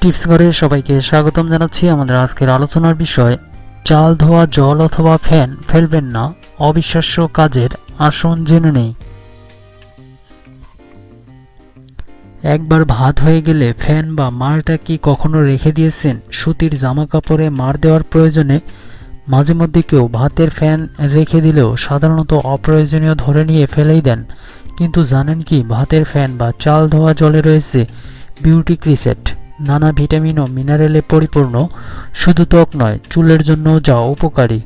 Tips ঘরে সবাইকে স্বাগতম জানাচ্ছি আমাদের আজকের আলোচনার বিষয়, চাল ধোয়া, জল অথবা ফ্যান ফেলবেন না, অবিশ্বাস্য কাজের আসন জেনে নেই। একবার ভাত হয়ে গেলে ফ্যান বা মারটা কি কখনো রেখে দিয়েছেন? সুতির জামা কাপড়ে মার দেওয়ার প্রয়োজনে মাঝে মধ্যে কেউ ভাতের ফ্যান রেখে দিলেও সাধারণত অপ্রয়োজনীয় ধরে নিয়ে ফেলেই দেন। কিন্তু জানেন কি, ভাতের ফ্যান বা চাল ধোয়া জলে রয়েছে বিউটি ক্রিসেট। নানা ভিটামিন ও মিনারেলে পরিপূর্ণ, শুধু ত্বক নয়, চুলের জন্যও যা উপকারী।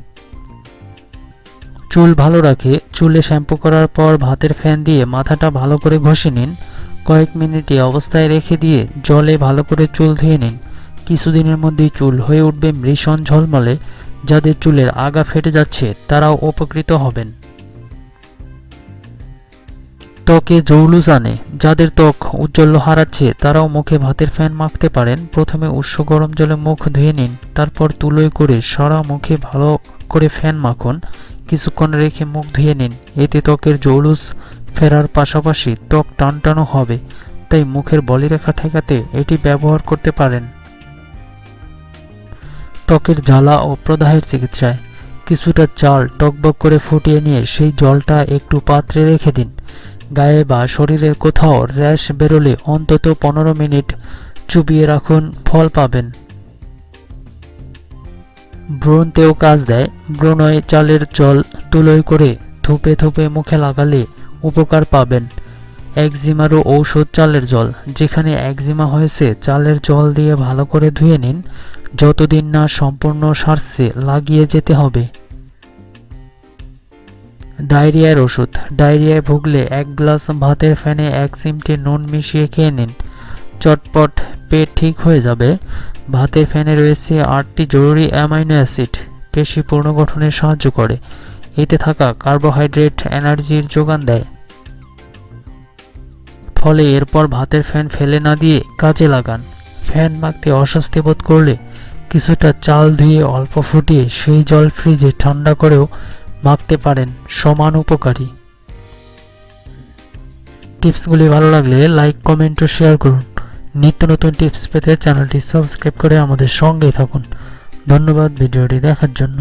চুল ভালো রাখে, চুলে শ্যাম্পু করার পর ভাতের ফ্যান দিয়ে মাথাটা ভালো করে ঘষে নিন। কয়েক মিনিটে অবস্থায় রেখে দিয়ে জলে ভালো করে চুল ধুয়ে নিন। কিছুদিনের মধ্যেই চুল হয়ে উঠবে মৃষণ ঝলমলে, যাদের চুলের আগা ফেটে যাচ্ছে, তারাও উপকৃত হবেন। ত্বকে জৌলুস আনে। যাদের ত্বক উজ্জ্বল্য হারাচ্ছে, তারাও মুখে ভাতের ফ্যান মাখতে পারেন। প্রথমে উষ্ণ গরম জলে মুখ ধুয়ে নিন। তারপর তুলোয় করে সারা মুখে ভালো করে ফ্যান মাখুন। কিছুক্ষণ রেখে মুখ ধুয়ে নিন। এতে ত্বকের জৌলুস ফেরার পাশাপাশি ত্বক টানটানো হবে। তাই মুখের বলিরেখা ঠেকাতে এটি ব্যবহার করতে পারেন। ত্বকের জ্বালা ও প্রদাহের চিকিৎসায় কিছুটা চাল টকবক করে ফুটিয়ে নিয়ে সেই জলটা একটু পাত্রে রেখে দিন। গায়ে বা শরীরের কোথাও র্যাশ বেরোলে অন্তত পনেরো মিনিট চুবিয়ে রাখুন, ফল পাবেন। ব্রণতেও কাজ দেয় ব্রণয় চালের জল তুলোয় করে থুপে থুপে মুখে লাগালে উপকার পাবেন। একজিমারও ঔষধ চালের জল, যেখানে একজিমা হয়েছে, চালের জল দিয়ে ভালো করে ধুয়ে নিন। যতদিন না সম্পূর্ণ সারছে, লাগিয়ে যেতে হবে। ডায়রিয়ার ওষুধ। ডায়রিয়ায় ভুগলে এক গ্লাস ভাতের ফ্যানে এক চিমটে নুন মিশিয়ে খেয়ে নিন। চটপট পেট ঠিক হয়ে যাবে। ভাতের ফ্যানে রয়েছে আটটি জরুরি অ্যামাইনো অ্যাসিড। পেশি পুনর্গঠনে সাহায্য করে। এতে থাকা কার্বোহাইড্রেট এনার্জির যোগান দেয়। ফলে এরপর ভাতের ফ্যান ফেলে না দিয়ে কাজে লাগান। ফ্যান মাখতে অস্বস্তি বোধ করলে কিছুটা চাল ধুয়ে অল্প ফুটিয়ে সেই জল ফ্রিজে ঠান্ডা করেও মাখতে পারেন, সমান উপকারী। টিপসগুলি ভালো লাগলে লাইক, কমেন্ট ও শেয়ার করুন। নিত্য নতুন টিপস পেতে চ্যানেলটি সাবস্ক্রাইব করে আমাদের সঙ্গেই থাকুন। ধন্যবাদ ভিডিওটি দেখার জন্য।